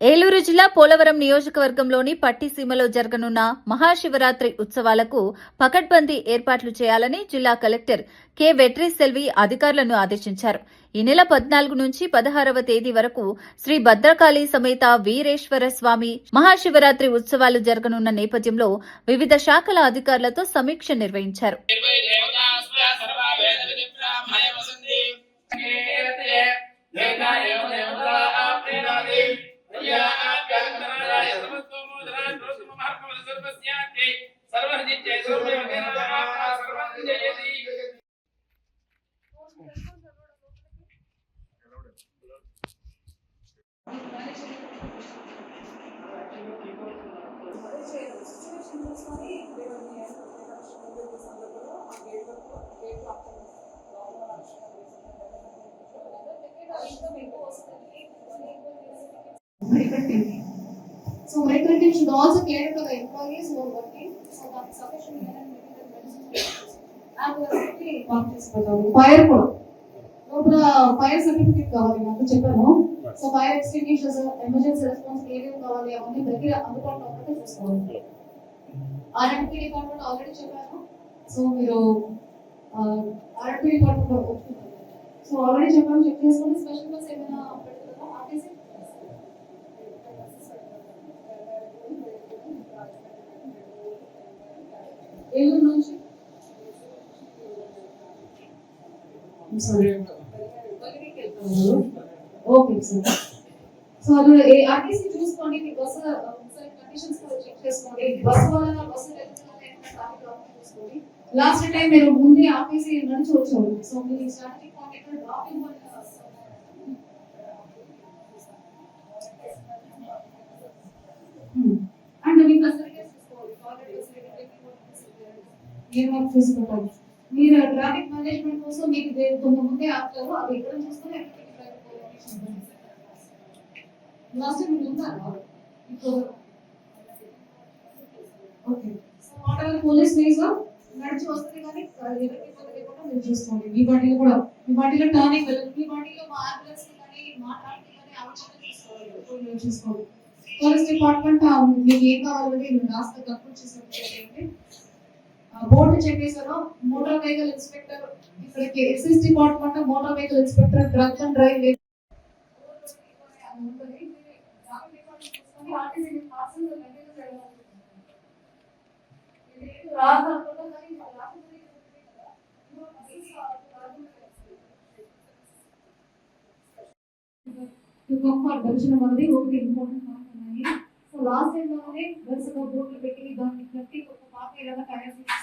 ఏలూరు జిల్లా పోలవరం నియోజకవర్గంలోని పట్టిసీమలో జరగనున్న మహాశివరాత్రి ఉత్సవాలకు పకడ్బందీ ఏర్పాట్లు చేయాలని జిల్లా కలెక్టర్ కె. వెట్రి సెల్వి అధికారులను ఆదేశించారు. ఈ నెల పద్నాలుగు నుంచి పదహారవ తేదీ వరకు శ్రీ భద్రకాళి సమేత వీరేశ్వర స్వామి మహాశివరాత్రి ఉత్సవాలు జరగనున్న నేపథ్యంలో వివిధ శాఖల అధికారులతో సమీక్ష నిర్వహించారు. So microcontent should also cater to the employees who are working, so that sufficient and medical medicine. And ఒకటి వర్క్ చేసుకుంటాము లోపల ఫైర్ సర్టిఫికేట్ కావాలి నాకు చెప్పాను. So fire extinguishers emergency response ఏమేమి కావాలి అవన్నీ దగ్గర అందుబాటులో ఉన్నట్టు చూసుకోవాలి. ఆర్ఎంపీ డిపార్ట్మెంట్ ఆల్రెడీ చెప్పాను. సో మీరు ఆర్ఎంపీ డిపార్ట్మెంట్ సో ఆల్రెడీ చెప్పాను చెక్ చేసుకోండి. స్పెషల్ బస్ ఏమైనా పెడుతుందా ఆర్టీసీ? ఏలూరు నుంచి? Okay sir. సో అది ఆర్టీసీ చూసుకోండి మీ బస్సు ఒకసారి కండిషన్స్ కూడా చెక్ చేసుకోండి. బస్సు వల్ల బస్సు చూసుకోండి. లాస్ట్ టైం మీరు ముందే ఆర్టీసీ నడిచి వచ్చారు సో మీ స్ట్రాటజిక్ కాంటాక్ట్ డ్రాపింగ్ వల్ల అండ్ మీకు అసలు చూసుకోవాలి. ఏం వర్క్ చేసుకుంటారు మీరు ట్రాఫిక్ మేనేజ్మెంట్ కోసం మీకు దే- కొంత ముందే ఆపుతారు అది ఎక్కడ చూసుకుని లాస్ట్ టైం మీరు ఇప్పుడు. Okay so water police please నడిచి వస్తుంది కానీ ఎవరికి ఇబ్బంది లేకుండా మీరు చూసుకోండి. మీ బండిలో కూడా మీ బండిలో టర్నింగ్ వెళ్ళదు మీ బండిలో మా అంబులెన్స్ కానీ మా ట్రాఫిక్ కానీ అవసరం చూసుకోవాలి. చూసుకోండి. పోలీస్ డిపార్ట్మెంట్ మీకు ఏం కావాలంటే మీరు రాస్తే కంప్లీట్ బోర్డు చెక్ చేశారు మోటార్ వెహికల్ ఇన్స్పెక్టర్ ఇక్కడికి SS department motor vehicle inspector drug and drive దర్శనం అనేది ఒకటి ఇంపార్టెంట్ పాయింట్ ఉన్నాయి సో లాస్ట్ టైం లోనే వరుసగా బోర్డులు పెట్టి దాన్ని కట్టి ఒక పాత ఏదైనా తయారు చేసి